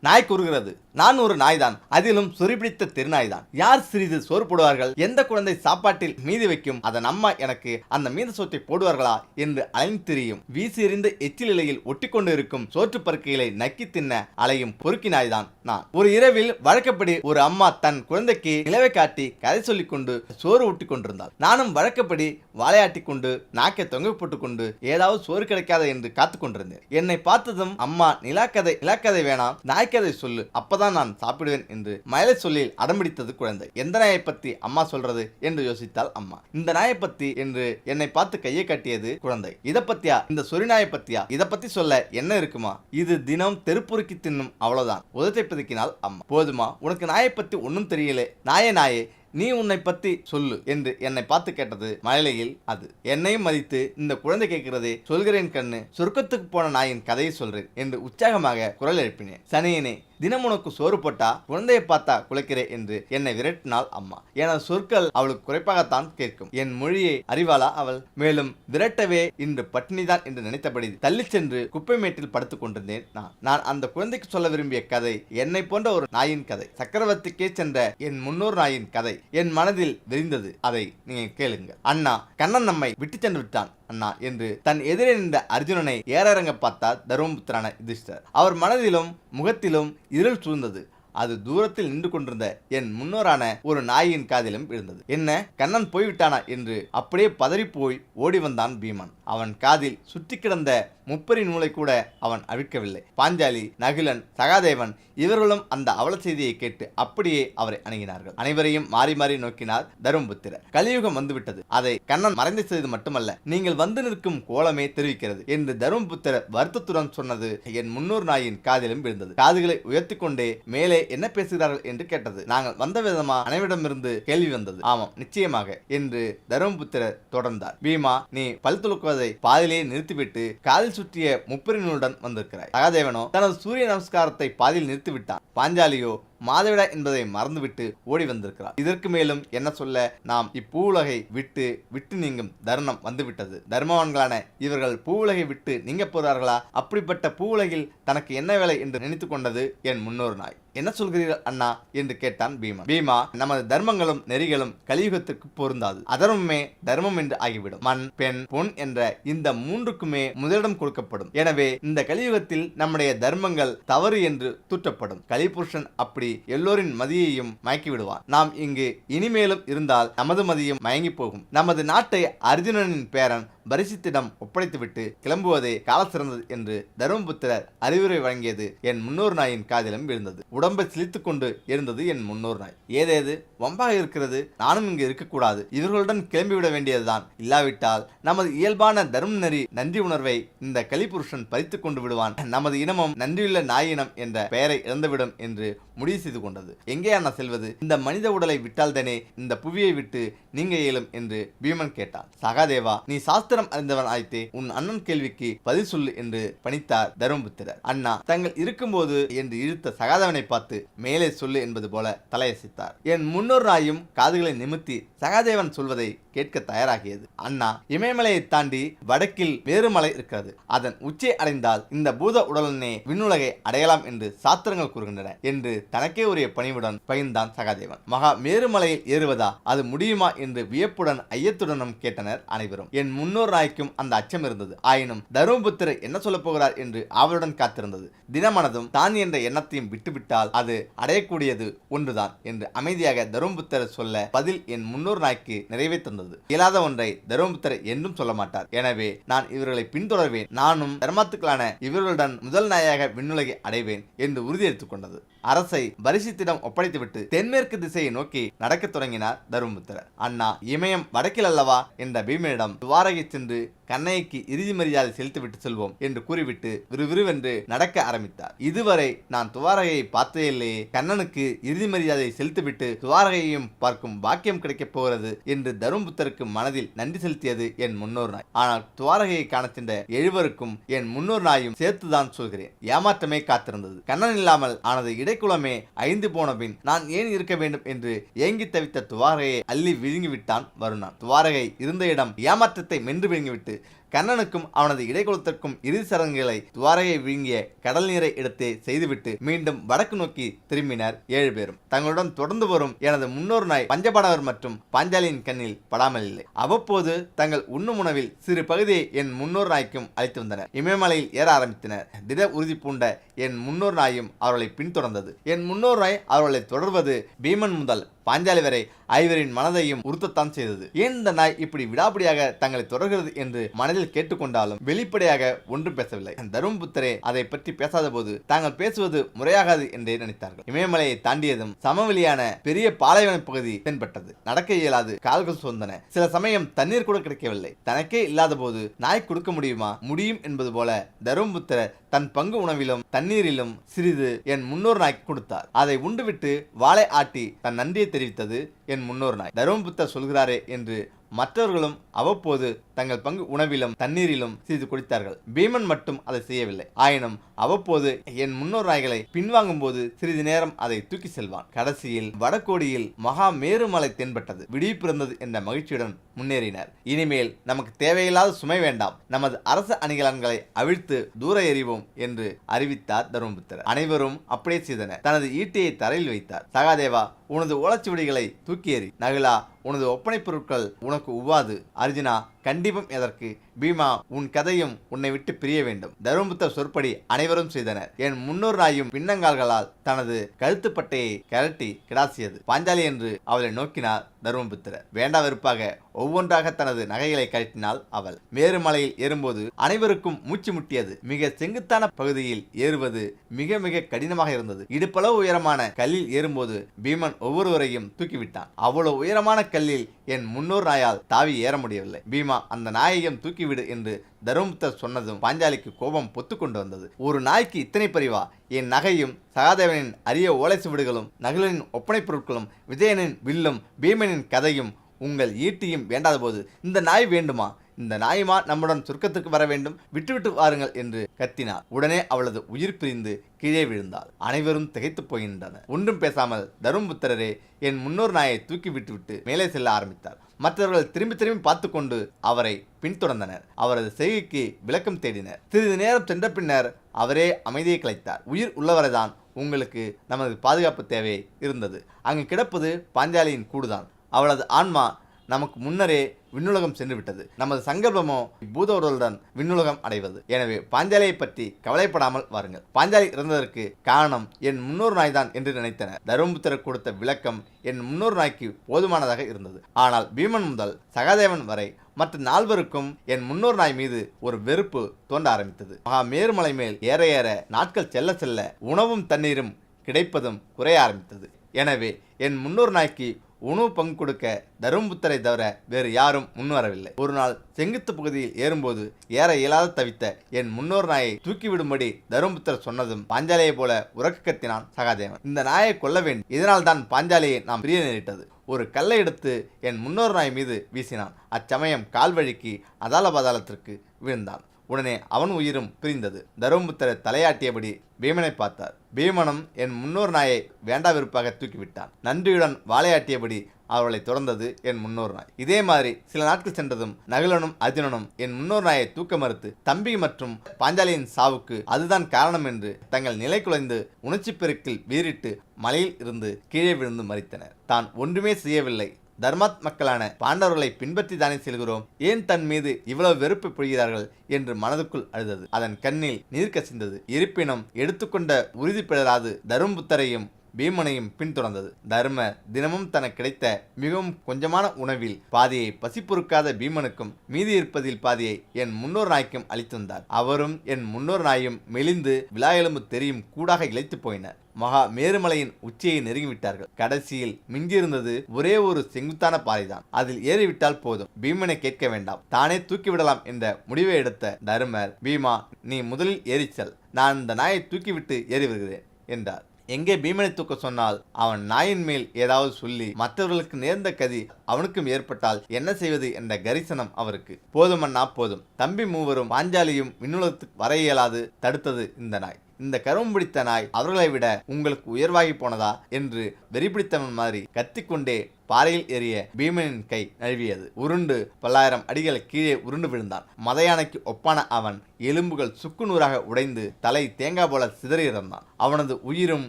நாய் கூறுகிறது. நான் ஒரு நாய்தான். அதிலும் சுரிபிடித்த திருநாய்தான். யார் சிறிது சோறு போடுவார்கள் எந்த குழந்தை சாப்பாட்டில் மீதி வைக்கும்? அதன் அம்மா எனக்கு அந்த மீத சோற்றை போடுவார்களா? என்று அலைந்து திரியும் வீசி எறிந்த எச்சில் இலையில் ஒட்டிக்கொண்டு இருக்கும் சோற்று பருக்கைகளை நக்கி தின்ன அலையும் பொறுக்கி நாய்தான் நான். ஒரு இரவில் வழக்கப்படி ஒரு அம்மா தன் குழந்தைக்கு நிலவை காட்டி கதை சொல்லிக் கொண்டு சோறு ஊட்டி கொண்டிருந்தாள். நானும் வழக்கப்படி வாழையாட்டி கொண்டு நாக்கை தொங்க போட்டுக் கொண்டு ஏதாவது சோறு கிடைக்காத என்று காத்து கொண்டிருந்தேன். என்னை பார்த்ததும் அம்மா நிலாக்கதை நிலாக்கதை வேணாம். நாய்க்கதை சொல்லு. அப்பதான் நான் சாப்பிடுவேன் என்று மயிலை சொல்லில் அடம்பிடித்தது குழந்தை. எந்த நாயை பத்தி அம்மா சொல்றது என்று யோசித்தாள் அம்மா. இந்த நாயை பத்தி என்று என்னை பார்த்து கையை கட்டியது குழந்தை. இதை பத்தியா? இந்த சொறி நாயை பத்தியா? இதை பத்தி சொல்ல என்ன இருக்குமா? இது தினம் தெருப்புருக்கி தின்னும் அவ்வளவுதான். உதத்தை பதுக்கினால் அம்மா. போதுமா? உனக்கு நாயை பத்தி ஒன்றும் தெரியலே. நாயே நாயே நீ உன்னை பத்தி சொல்லு என்று என்னை பார்த்து கேட்டது மழலையில் அது. என்னையும் மதித்து இந்த குழந்தை கேட்கிறதே சொல்கிறேன் கண்ணு. சொர்க்கத்துக்கு போன நாயின் கதையை சொல்றேன் என்று உற்சாகமாக குரல் எழுப்பினேன். சனியனே தினம் உனக்கு சோறு போட்டா குழந்தையை பார்த்தா குலைக்கிறே என்று என்னை விரட்டினாள் அம்மா. எனது சொற்கள் அவளுக்கு குறைப்பாகத்தான் கேட்கும். என் மொழியை அறிவாளா அவள்? மேலும் விரட்டவே இன்று பட்டினிதான் என்று நினைத்தபடி தள்ளிச் சென்று குப்பை மேட்டில் படுத்துக் கொண்டிருந்தேன் நான். நான் அந்த குழந்தைக்கு சொல்ல விரும்பிய கதை என்னை போன்ற ஒரு நாயின் கதை. சக்கரவர்த்திக்கே சென்ற என் முன்னோர் நாயின் கதை என் மனதில் விரிந்தது. அதை நீங்க கேளுங்க அண்ணா கண்ணன் நம்மை விட்டு சென்று விட்டான் அண்ணா என்று தன் எதிரே நின்ற அர்ஜுனனை ஏறறங்க பார்த்தார் தர்மபுத்திரான யுதிஷ்டர். அவர் மனதிலும் முகத்திலும் இருள் சூழ்ந்தது. அது தூரத்தில் நின்று கொண்டிருந்த என் முன்னோரான ஒரு நாயின் காதிலும் விழுந்தது. என்ன கண்ணன் போய்விட்டானா என்று அப்படியே பதறிப்போய் ஓடி வந்தான் பீமன். அவன் காதில் சுற்றி கிடந்த முப்பரி நூலை கூட அவன் அவிழ்க்கவில்லை. பாஞ்சாலி நகுலன் சகாதேவன் இவர்களும் அந்த அவல செய்தியை கேட்டு அப்படியே அவரை அணுகினார்கள். அனைவரையும் மாறி மாறி நோக்கினார் தருமபுத்திரர். கலியுகம் வந்துவிட்டது. அதை கண்ணன் மறைந்து செய்தது மட்டுமல்ல நீங்கள் வந்து நிற்கும் கோலமே தெரிவிக்கிறது என்று தருமபுத்திரர் வருத்தத்துடன் சொன்னது என் முன்னூறு நாயின் காதிலும் விழுந்தது. காதுகளை உயர்த்தி கொண்டே மேலே என்ன பேசுகிறார்கள் என்று கேட்டது. நாங்கள் வந்த விதமா? அனைவரிடமிருந்து கேள்வி வந்தது. ஆமாம் நிச்சயமாக என்று தருமபுத்திரர் தொடர்ந்தார். பீமா நீ பல் துளுக்குவதை பாதியிலேயே நிறுத்திவிட்டு காதில் சுற்றிய முப்பரினுடன் வந்திருக்கிறார் வந்திருக்கிறாய். சகாதேவனோ தனது சூரிய நமஸ்காரத்தை பாதியில் நிறுத்திவிட்டான். பாஞ்சாலியோ மாதவிடா என்பதை மறந்துவிட்டு ஓடி வந்திருக்கிறார். இதற்கு மேலும் என்ன சொல்ல நாம் இப்பூவுலகை விட்டு விட்டு நீங்கும் தருணம் வந்துவிட்டது. தர்மவான்களான இவர்கள் பூவுலகை விட்டு நீங்க போறார்களா அப்படிப்பட்ட பூவுலகில் தனக்கு என்ன வேலை என்று நினைத்து கொண்டது என் முன்னோர் நாய். என்ன சொல்கிறீர்கள் அண்ணா என்று கேட்டான் பீமா. பீமா நமது தர்மங்களும் நெறிகளும் கலியுகத்திற்கு பொருந்தாது. அதர்மமே தர்மம் என்று ஆகிவிடும். மண் பெண் பொன் என்ற இந்த மூன்றுக்குமே முதலிடம் கொடுக்கப்படும். எனவே இந்த கலியுகத்தில் நம்முடைய தர்மங்கள் தவறு என்று தூற்றப்படும். கலிபுருஷன் அப்படி எல்லோரின் மதியையும் மயக்கி விடுவான் நாம் இங்கு இனிமேலும் இருந்தால் நமது மதியும் மயங்கி போகும் நமது நாட்டை அர்ஜுனனின் பேரன் பரிசித்திடம் ஒப்படைத்துவிட்டு கிளம்புவதே கால சிறந்தது என்று தருமபுத்திரர் அறிவுரை வழங்கியது என் முன்னோர் நாயின் காதிலும் விழுந்தது. உடம்பை சிலித்துக்கொண்டு இருந்தது என் முன்னோர் நாய். ஏதேது? வம்பாக இருக்கிறது. நானும் இங்கு இருக்கக்கூடாது. இவர்களுடன் கிளம்பிவிட வேண்டியதுதான். இல்லாவிட்டால் நமது இயல்பான தர்ம நெறி நன்றி உணர்வை இந்த கலிபுருஷன் பறித்து கொண்டு விடுவான். நமது இனமும் நன்றியுள்ள நாயினம் என்ற பெயரை இழந்துவிடும் என்று முடிவு செய்து கொண்டது. எங்கே அண்ணா செல்வது? இந்த மனித உடலை விட்டால்தானே இந்த புவியை விட்டு நீங்க இயலும் என்று பீமன் கேட்டான். சகாதேவா நீ சாஸ்திர சாஸ்திரம் அறிந்தவன் ஆயித்தே உன் அண்ணன் கேள்விக்கு பதில் சொல்லு என்று பணித்தார் தருமபுத்திரர். அண்ணா தங்கள் இருக்கும்போது என்று இழுத்த சகாதேவனை பார்த்து மேலே சொல்லு என்பது போல தலையசைத்தார். என் முன்னோர் நாயும் காதுகளை நிமித்தி சகாதேவன் சொல்வதை கேட்க தயாராகியது. அண்ணா இமயமலையை தாண்டி வடக்கில் வேறு மலை இருக்கிறது. அதன் உச்சை அடைந்தால் இந்த பூத உடலனே விண்ணுலகை அடையலாம் என்று சாத்திரங்கள் கூறுகின்றன என்று தனக்கே உரிய பணிவுடன் பகிர்ந்தான் சகாதேவன். மகா மேருமலையில் ஏறுவதா? அது முடியுமா? என்று வியப்புடன் ஐயத்துடனும் கேட்டனர் அனைவரும். என் முன்னோர் இன்னொரு நாய்க்கும் அந்த அச்சம் இருந்தது. ஆயினும் தருமபுத்திரர் என்ன சொல்லப் போகிறார் என்று ஆவலுடன் காத்திருந்தது. தினமனதும் தான் என்ற எண்ணத்தையும் விட்டுவிட்டால் அது அடையக்கூடியது ஒன்றுதான் என்று அமைதியாக தருமபுத்திரர் சொல்ல பதில் என் முன்னூறு நாய்க்கு நிறைவே தந்தது. இயலாத ஒன்றை தருமபுத்திரர் என்றும் சொல்ல மாட்டார். எனவே நான் இவர்களை பின்தொடர்வேன். நானும் தர்மத்துக்களான இவர்களுடன் முதல் நாயாக விண்ணுலகை அடைவேன் என்று உறுதி கொண்டது. அரசை பரிசித்திடம் ஒப்படைத்துவிட்டு தென்மேற்கு திசையை நோக்கி நடக்கத் தொடங்கினார் தருமபுத்திரர். அண்ணா இமயம் வடக்கில் அல்லவா? என்ற பீமனிடம் துவாரகை சென்று கண்ணைக்கு இறுதி மரியாதை செலுத்திவிட்டு செல்வோம் என்று கூறிவிட்டு விறுவிறுவென்று நடக்க ஆரம்பித்தார். இதுவரை நான் துவாரகையை பார்த்ததே இல்லையே கண்ணனுக்கு இறுதி மரியாதை செலுத்திவிட்டு துவாரகையையும் பார்க்கும் பாக்கியம் கிடைக்கப் போகிறது என்று தருமபுத்தருக்கு மனதில் நன்றி செலுத்தியது என் முன்னோர் நாய். ஆனால் துவாரகையை காணச் சென்ற எழுவருக்கும் என் முன்னோர் நாயும் சேர்த்துதான் சொல்கிறேன். ஏமாற்றமே காத்திருந்தது. கண்ணன் இல்லாமல் ஆனது இடைக்குளமே ஐந்து போன பின் நான் ஏன் இருக்க வேண்டும் என்று ஏங்கி தவித்த துவாரகையை அள்ளி விழுங்கிவிட்டான் வருணான். துவாரகை இருந்த இடம் ஏமாற்றத்தை மென் എന്ത് പിഴിഞ്ഞു വിട്ട് கண்ணனுக்கும் அவனது இடைக்குலத்திற்கும் இறுதி சடங்குகளை துவாரையை விழுங்கிய கடல் நீரை எடுத்து செய்துவிட்டு மீண்டும் வடக்கு நோக்கி திரும்பினர் ஏழு பேரும். தங்களுடன் தொடர்ந்து வரும் எனது முன்னோர் நாய் பஞ்சபாடவர் மற்றும் பாஞ்சாலியின் கண்ணில் படாமல் இல்லை. அவ்வப்போது தங்கள் உண்ணும் உணவில் சிறு பகுதியை என் முன்னோர் நாய்க்கும் அளித்து வந்தனர். இமயமலையில் ஏற ஆரம்பித்தனர். திட உறுதி பூண்ட என் முன்னோர் நாயும் அவர்களை பின்தொடர்ந்தது. என் முன்னோர் நாய் அவர்களை தொடர்வது பீமன் முதல் பாஞ்சாலி வரை ஐவரின் மனதையும் உறுத்தத்தான் செய்தது. ஏன் இந்த நாய் இப்படி விடாபடியாக தங்களை தொடர்கிறது என்று மனதில் கேட்டுக்கொண்டாலும் வெளிப்படையாக ஒன்றும் பேசவில்லை. தருமபுத்தரே அதை பற்றி பேசாத போது தாங்கள் பேசுவது முறையாகாது என்றே நினைத்தார்கள். இமயமலையை தாண்டியதும் சமவெளியான பெரிய பாலைவன பகுதி தென்பட்டது. நடக்க இயலாது கால்கள் சோர்ந்தன சில சமயம் தண்ணீர் கூட கிடைக்கவில்லை. தனக்கே இல்லாத போது நாய் கொடுக்க முடியுமா? முடியும் என்பது போல தருமபுத்திரர் தன் பங்கு உணவிலும் தண்ணீரிலும் சிறிது என் முன்னோர் நாய்க்கு கொடுத்தார். அதை உண்டுவிட்டு வாழை ஆட்டி தன் நன்றியை தெரிவித்தது என் முன்னோர் நாய். தருமபுத்தர் சொல்கிறாரே என்று மற்றவர்களும் அவ்வப்போது தங்கள் பங்கு உணவிலும் தண்ணீரிலும் சிறிது குடித்தார்கள். பீமன் மட்டும் அதை செய்யவில்லை. ஆயினும் அவ்வப்போது என் முன்னோர் நாய்களை பின்வாங்கும் போது சிறிது நேரம் அதை தூக்கி செல்வான். கடைசியில் வடகோடியில் மகா மேருமலை தென்பட்டது. விடிப்பிறந்தது என்ற மகிழ்ச்சியுடன் முன்னேறினர். இனிமேல் நமக்கு தேவையில்லாத சுமை வேண்டாம். நமது அரச அணிகலன்களை அவிழ்த்து தூர எறிவோம் என்று அறிவித்தார் தருமபுத்திரர். அனைவரும் அப்படியே செய்தனர். தனது ஈட்டியை தரையில் வைத்தார். சகாதேவா உனது ஓலச்சுவடிகளை தூக்கி எறி. நகுலா உனது ஒப்பனைப் பொருட்கள் உனக்கு உவ்வாது. அர்ஜுனா கண்டிப்பம் எதற்கு? பீமா உன் கதையும் உன்னை விட்டு பிரிய வேண்டும். தருமபுத்த சொற்படி அனைவரும் செய்தனர். என் முன்னோர் நாயும் பின்னங்கால்களால் தனது கழுத்துப்பட்டையை கரட்டி கிடாசியது. பாஞ்சாலி என்று அவளை நோக்கினார். தருமபுத்திரர் வேண்டா வெறுப்பாக. ஒவ்வொன்றாக தனது நகைகளை கழட்டினாள் அவள். மேருமலையில் ஏறும்போது அனைவருக்கும் மூச்சு முட்டியது. மிக செங்குத்தான பகுதியில் ஏறுவது மிக மிக கடினமாக இருந்தது. இடுப்பளவு உயரமான கல்லில் ஏறும்போது பீமன் ஒவ்வொருவரையும் தூக்கிவிட்டான். அவ்வளவு உயரமான கல்லில் என் முன்னோர் நாயால் தாவி ஏற முடியவில்லை. பீமா அந்த நாயையும் தூக்கிவிடு என்று தருமபுத்தர் சொன்னதும் பாஞ்சாலிக்கு கோபம் பொத்து கொண்டு வந்தது. ஒரு நாய்க்கு இத்தனை பரிவா? என் நகையும் சகாதேவனின் அரிய ஓலை சுவடுகளும் நகுலனின் ஒப்பனைப் பொருட்களும் விஜயனின் வில்லும் பீமனின் கதையும் உங்கள் ஈட்டியும் வேண்டாத போது இந்த நாய் வேண்டுமா? இந்த நாயுமா நம்முடன் சொர்க்கத்துக்கு வர வேண்டும். விட்டுவிட்டு வாருங்கள் என்று கத்தினார். உடனே அவளது உயிர் பிரிந்து கீழே விழுந்தாள். அனைவரும் திகைத்து போகின்றனர். ஒன்றும் பேசாமல் தருமபுத்திரரே என் முன்னோர் நாயை தூக்கி விட்டுவிட்டு மேலே செல்ல ஆரம்பித்தார் மற்றவர்கள் திரும்பி திரும்பி பார்த்து கொண்டு அவரை பின்தொடர்ந்தனர். அவரது செய்கைக்கு விளக்கம் தேடினர். சிறிது நேரம் சென்ற பின்னர் அவரே அமைதியை கலைத்தார். உயிர் உள்ளவரைதான் உங்களுக்கு நமது பாதுகாப்பு தேவை இருந்தது. அங்கு கிடப்பது பாஞ்சாலியின் கூடுதான். அவளது ஆன்மா நமக்கு முன்னரே விண்ணுலகம் சென்று விட்டது நமது சங்கல்பமோ பூதவர்களுடன் விண்ணுலகம் அடைவது. எனவே பாஞ்சாலியை பற்றி கவலைப்படாமல் வாருங்கள். பாஞ்சாலி இறந்ததற்கு காரணம் என் முன்னோர் நாய்தான் என்று நினைத்தனர். தருமபுத்திரர் கொடுத்த விளக்கம் என் முன்னோர் நாய்க்கு போதுமானதாக இருந்தது. ஆனால் பீமன் முதல் சகாதேவன் வரை மற்ற நால்வருக்கும் என் முன்னோர் நாய் மீது ஒரு வெறுப்பு தோன்ற ஆரம்பித்தது. மகா மேருமலை மேல் ஏற ஏற நாட்கள் செல்ல செல்ல உணவும் தண்ணீரும் கிடைப்பதும் குறைய ஆரம்பித்தது. எனவே என் முன்னோர் நாய்க்கு உணவு பங்கு கொடுக்க தருமபுத்தரை தவிர வேறு யாரும் முன்வரவில்லை ஒரு நாள் செங்குத்து பகுதியில் ஏறும்போது ஏற இயலாத தவித்த என் முன்னோர் நாயை தூக்கிவிடும்படி தருமபுத்தர் சொன்னதும் பாஞ்சாலையை போல உறக்க கத்தினான் சகாதேவன். இந்த நாயை கொல்ல வேண்டும். இதனால் தான் பாஞ்சாலையை நாம் பிரிய நேரிட்டது. ஒரு கல்லை எடுத்து என் முன்னோர் நாய் மீது வீசினான். அச்சமயம் கால்வழிக்கு அதால பாதாளத்திற்கு விழுந்தான். உடனே அவன் உயிரும் பிரிந்தது. தருமபுத்திரர் தலையாட்டியபடி பீமனை பார்த்தார். பீமனும் என் முன்னோர் நாயை வேண்டா விருப்பாக தூக்கிவிட்டான். நன்றியுடன் வாழையாட்டியபடி அவர்களை தொடர்ந்தது என் முன்னோர் நாய். இதே மாதிரி சில நாட்கள் சென்றதும் நகுலனும் அர்ஜுனனும் என் முன்னோர் நாயை தூக்க மறுத்து தம்பி மற்றும் பாஞ்சாலியின் சாவுக்கு அதுதான் காரணம் என்று தங்கள் நிலை குலைந்து உணர்ச்சி பெருக்கில் வீறிட்டு மலையில் இருந்து கீழே விழுந்து மறித்தனர். தான் ஒன்றுமே செய்யவில்லை. தர்மாத் மக்களான பாண்டவர்களை பின்பற்றி தானே செல்கிறோம்? ஏன் தன் மீது இவ்வளவு வெறுப்பு பொழிகிறார்கள்? என்று மனதுக்குள் அழுதது. அதன் கண்ணில் நீர் கசிந்தது. இருப்பினும் எடுத்துக்கொண்ட உறுதி பெறாது தரும்புத்தரையும் பீமனையும் பின்தொடர்ந்தது. தர்ம தினமும் தனக்கு கிடைத்த மிகவும் கொஞ்சமான உணவில் பாதியை பசி பொறுக்காத பீமனுக்கும் மீதி இருப்பதில் பாதியை என் முன்னோர் நாய்க்கும் அளித்திருந்தார் அவரும் என் முன்னோர் நாயும் மெலிந்து விழா எலும்பு தெரியும் கூடாக இழைத்து போயினர். மகா மேருமலையின் உச்சியை நெருங்கிவிட்டார்கள். கடைசியில் மிஞ்சியிருந்தது ஒரே ஒரு செங்குத்தான பாறைதான். அதில் ஏறிவிட்டால் போதும். பீமனை கேட்க வேண்டாம். தானே தூக்கிவிடலாம் என்ற முடிவை எடுத்த தருமர் பீமா நீ முதலில் ஏறிச்சல் நான் இந்த நாயை தூக்கிவிட்டு ஏறி வருகிறேன் என்றார். எங்கே பீமனை தூக்க சொன்னால் அவன் நாயின் மேல் ஏதாவது சொல்லி மற்றவர்களுக்கு நேர்ந்த கதி அவனுக்கும் ஏற்பட்டால் என்ன செய்வது என்ற கரிசனம் அவருக்கு. போதுமன்னா போதும். தம்பி மூவரும் பாஞ்சாலியும் விண்ணுலகத்துக்கு வர இயலாது தடுத்தது இந்த நாய். இந்த கருமம் பிடித்த நாய் அவர்களை விட உங்களுக்கு உயர்வாகி போனதா என்று வெறிபிடித்தவன் மாதிரி கத்திக்கொண்டே பாறையில் ஏறிய பீமனின் கை நழுவியது. உருண்டு பல்லாயிரம் அடிகள் கீழே உருண்டு விழுந்தான். மதையானைக்கு ஒப்பான அவன் எலும்புகள் சுக்குநூறாக உடைந்து தலை தேங்காய் போல சிதறி இறந்தான். அவனது உயிரும்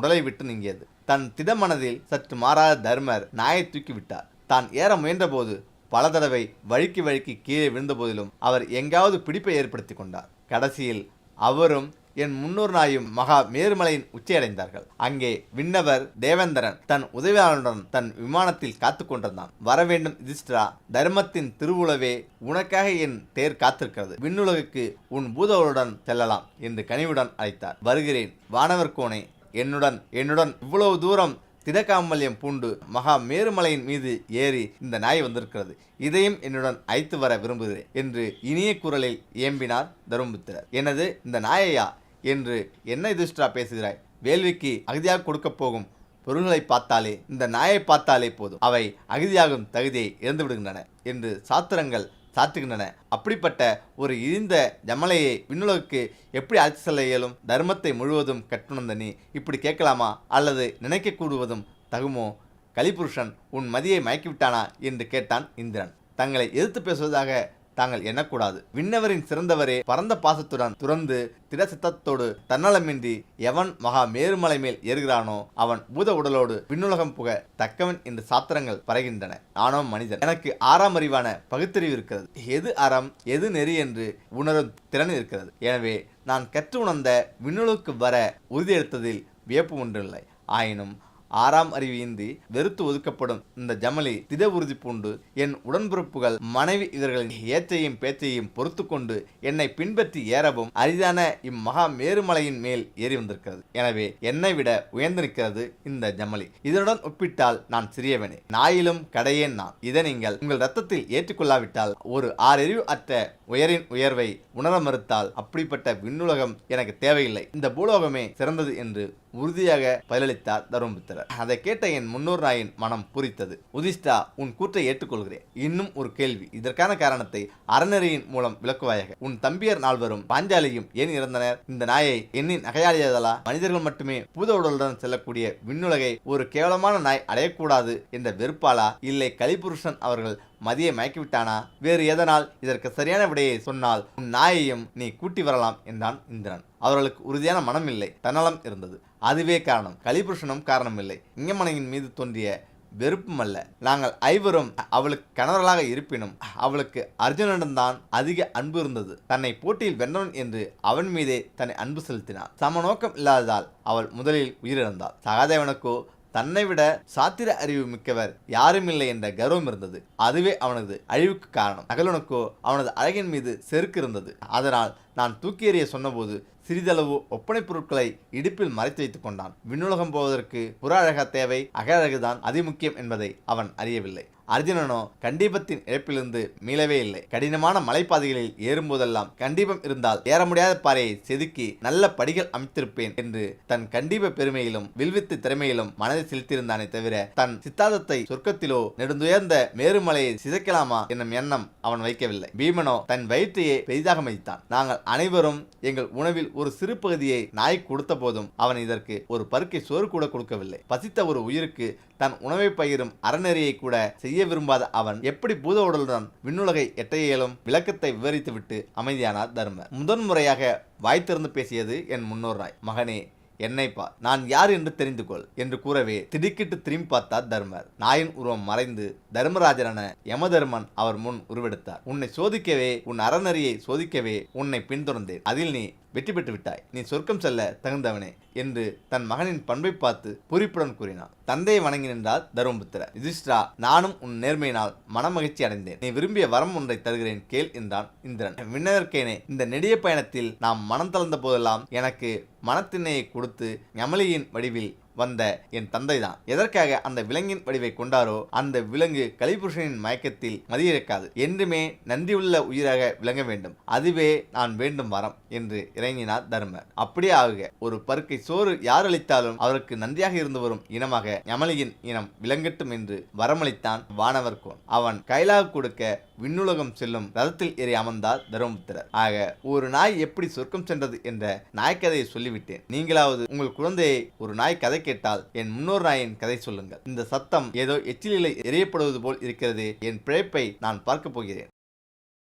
உடலை விட்டு நீங்கியது. தன் திடமனதில் சற்று மாறாத தர்மர் நாயை தூக்கி விட்டார். தான் ஏற முயன்றபோது பல தடவை வழுக்கி வழுக்கி கீழே விழுந்த போதிலும் அவர் எங்காவது பிடிப்பை ஏற்படுத்தி கொண்டார். கடைசியில் அவரும் என் முன்னோர் நாயும் மகா மேருமலையின் உச்சியடைந்தார்கள். அங்கே விண்ணவர் தேவேந்திரன் தன் உதவியாளருடன் தன் விமானத்தில் காத்து கொண்டிருந்தான். வரவேண்டும் யுதிஷ்டிரா தர்மத்தின் திருவுளவே உனக்காக என் தேர் காத்திருக்கிறது. விண்ணுலகுக்கு உன் பூதவளுடன் செல்லலாம் என்று கனிவுடன் அழைத்தார். வருகிறேன். வானவர் கோணை என்னுடன் என்னுடன் இவ்வளவு தூரம் திடகாமல்யம் பூண்டு மகா மேருமலையின் மீது ஏறி இந்த நாய் வந்திருக்கிறது. இதையும் என்னுடன் அழைத்து வர விரும்புகிறேன் என்று இனிய குரலில் ஏம்பினார் தருமபுத்திரர். எனது இந்த நாயையா என்று என்ன யுதிஷ்டிரா பேசுகிறாய்? வேள்விக்கு அகதியாக கொடுக்க போகும் பொருள்களை பார்த்தாலே இந்த நாயை பார்த்தாலே போதும். அவை அகதியாகும் தகுதியை இழந்து விடுகின்றன என்று சாத்திரங்கள் சாத்துகின்றன அப்படிப்பட்ட ஒரு இழிந்த ஜமலையை விண்ணுலகுக்கு எப்படி அழைத்து செல்ல இயலும்? தர்மத்தை முழுவதும் கற்றுணர்ந்த நீ இப்படி கேட்கலாமா? அல்லது நினைக்க கூடுவதும் தகுமோ? கலிபுருஷன் உன் மதியை மயக்கிவிட்டானா? என்று கேட்டான் இந்திரன். தங்களை எதிர்த்து பேசுவதாக தாங்கள் எண்ணக்கூடாது. விண்ணவரின் சிறந்தவரே பரந்த பாசத்துடன் துறந்து திடசித்தத்தோடு தன்னலமின்றி எவன் மகா மேருமலை மேல் ஏறுகிறானோ அவன் பூத உடலோடு விண்ணுலகம் புக தக்கவன் என்று சாத்திரங்கள் பறைகின்றன ஆனோ மனிதன். எனக்கு ஆறாம் அறிவான பகுத்தறிவு இருக்கிறது. எது அறம் எது நெறி என்று உணரும் திறன் இருக்கிறது. எனவே நான் கற்று உணர்ந்த விண்ணுலகுக்கு வர உறுதியெடுத்ததில் வியப்பு ஒன்றில்லை. ஆயினும் ஆறாம் அறிவின்றி வெறுத்து ஒதுக்கப்படும் இந்த ஜமலி திட உறுதி பூண்டு என் உடன்பிறப்புகள் மனைவி இவர்களின் ஏற்றையும் பேச்சையும் பொறுத்து கொண்டு என்னை பின்பற்றி ஏறவும் அரிதான இம்மகா மேருமலையின் மேல் ஏறி வந்திருக்கிறது. எனவே என்னை விட உயர்ந்து நிற்கிறது இந்த ஜமலி. இதனுடன் ஒப்பிட்டால் நான் சிறியவனே. நாயிலும் கடையேன் நான். இதை நீங்கள் உங்கள் ரத்தத்தில் ஏற்றுக்கொள்ளாவிட்டால் ஒரு ஆறறிவு அற்ற உயரின் உயர்வை உணர மறுத்தால் அப்படிப்பட்ட விண்ணுலகம் எனக்கு தேவையில்லை. இந்த பூலோகமே சிறந்தது என்று உறுதியாக பதிலளித்தார் தருமபுத்திரர். அதை கேட்ட என் முன்னோர் நாயின் மனம் புரித்தது. உதிஷ்டா உன் கூற்றை ஏற்றுக்கொள்கிறேன். இன்னும் ஒரு கேள்வி. இதற்கான காரணத்தை அறநெறியின் மூலம் விளக்குவாயாக. உன் தம்பியர் நால்வரும் பாஞ்சாலியும் ஏன் இறந்தனர்? இந்த நாயை எண்ணின் நகையாடியதலா மனிதர்கள் மட்டுமே பூத உடலுடன் செல்லக்கூடிய விண்ணுலகை ஒரு கேவலமான நாய் அடையக்கூடாது என்ற வெறுப்பாலா? இல்லை கலிபுருஷன் அவர்கள் மதியை மயக்கிவிட்டானா? வேறு எதனால் இதற்கு சரியான விடையை சொன்னால் உன் நாயையும் நீ கூட்டி வரலாம் என்றான் இந்திரன். அவர்களுக்கு உறுதியான மனம் இல்லை தன்னலம் இருந்தது. அதுவே காரணம். கலிபுருஷனும் காரணமில்லை. இங்கமனையின் மீது தோன்றிய வெறுப்பும் அல்ல நாங்கள் ஐவரும் அவளுக்கு கணவர்களாக இருப்பினும் அவளுக்கு அர்ஜுனனிடம்தான் அதிக அன்பு இருந்தது. தன்னை போட்டியில் வென்றவன் என்று அவன் மீதே தன்னை அன்பு செலுத்தினான். சமநோக்கம் இல்லாததால் அவள் முதலில் உயிரிழந்தாள். சகாதேவனுக்கோ தன்னை விட சாத்திர அறிவு மிக்கவர் யாரும் இல்லை என்ற கர்வம் இருந்தது. அதுவே அவனது அழிவுக்கு காரணம். அகலுனுக்கோ அவனது அழகின் மீது செருக்கு இருந்தது. அதனால் நான் தூக்கி எறிய சொன்னபோது சிறிதளவு ஒப்பனைப் பொருட்களை இடுப்பில் மறைத்து வைத்துக் கொண்டான். விண்ணுலகம் போவதற்கு புற அழக தேவை அகழகுதான் அதிமுக்கியம் என்பதை அவன் அறியவில்லை. அர்ஜுனனோ கண்டீபத்தின் இழப்பிலிருந்து மீளவே இல்லை. கடினமான மலைப்பாதைகளில் ஏறும்போதெல்லாம் கண்டீபம் இருந்தால் ஏற முடியாத பாறையை செதுக்கி நல்ல படிகள் அமைத்திருப்பேன் என்று தன் கண்டீப பெருமையிலும் வில்வித்து திறமையிலும் மனதை செலுத்தியிருந்தானே தவிர தன் சித்தாந்தத்தை சொர்க்கத்திலோ நெடுந்துயர்ந்த மேருமலையை சிதைக்கலாமா என்னும் எண்ணம் அவன் வைக்கவில்லை. பீமனோ தன் வயிற்றையே பெரிதாக மதித்தான். நாங்கள் அனைவரும் எங்கள் உணவில் ஒரு சிறு பகுதியை நாய் கொடுத்த போதும் அவன் இதற்கு ஒரு பருக்கை சோறு கூட கொடுக்கவில்லை. பசித்த ஒரு உயிருக்கு தன் உணவை பயிரும் அறநெறியை கூட செய்ய விரும்பாத அவன் எப்படி பூத உடலுடன் விண்ணுலகை எட்ட இயலும் விளக்கத்தை விவரித்துவிட்டு அமைதியானார் தர்மர். முதன்முறையாக வாய் திறந்து பேசியது என் முன்னோர் ராய். மகனே என்னை பார். நான் யார் என்று தெரிந்து கொள் என்று கூறவே திடுக்கிட்டு திரும்பி பார்த்தார் தர்மர். நாயின் உருவம் மறைந்து தர்மராஜரான யமதர்மன் அவர் முன் உருவெடுத்தார். உன்னை சோதிக்கவே உன் அறநெறியை சோதிக்கவே உன்னை பின்தொடர்ந்தேன். அதில் நீ வெற்றி பெற்று விட்டாய் நீ சொர்க்கம் செல்ல தகுந்தவனே என்று தன் மகனின் பண்பை பார்த்து பொறிப்புடன் கூறினான். தந்தையை வணங்கி நின்றார் தருமபுத்திரர். யுதிஷ்டிரா நானும் உன் நேர்மையினால் மனமகிழ்ச்சி அடைந்தேன். நீ விரும்பிய வரம் ஒன்றை தருகிறேன் கேள் என்றான் இந்திரன். விண்ணதற்கேனே இந்த நெடிய பயணத்தில் நாம் மனம் தளர்ந்த போதெல்லாம் எனக்கு மனத்திண்ணையை கொடுத்து ஞமலியின் வடிவில் வந்த என் தந்தைதான். எதற்காக அந்த விலங்கின் வடிவை கொண்டாரோ அந்த விலங்கு கலிபுருஷனின் மயக்கத்தில் மதியிறக்காது. என்றுமே நன்றியுள்ள உயிராக விளங்க வேண்டும். அதுவே நான் வேண்டும் வரம் என்று இறங்கினார் தர்மர். அப்படியே ஆகுக. ஒரு பருக்கை சோறு யார் அளித்தாலும் அவருக்கு நன்றியாக இருந்து வரும் இனமாக யமலியின் இனம் விளங்கட்டும் என்று வரமளித்தான் வானவர் கோன். அவன் கைலாக கொடுக்க விண்ணுலகம் செல்லும் ரதத்தில் ஏறி அமர்ந்தார் தர்மபுத்திரர். ஆக ஒரு நாய் எப்படி சொர்க்கம் சென்றது என்ற நாய்க்கதையை சொல்லிவிட்டேன். நீங்களாவது உங்கள் குழந்தையை ஒரு நாய் கதை கேட்டால் என் முன்னோர் நாயின் கதை சொல்லுங்கள். இந்த சத்தம் ஏதோ எச்சிலிலை எரியப்படுவது போல் இருக்கிறது என் பிழைப்பை நான் பார்க்க போகிறேன்.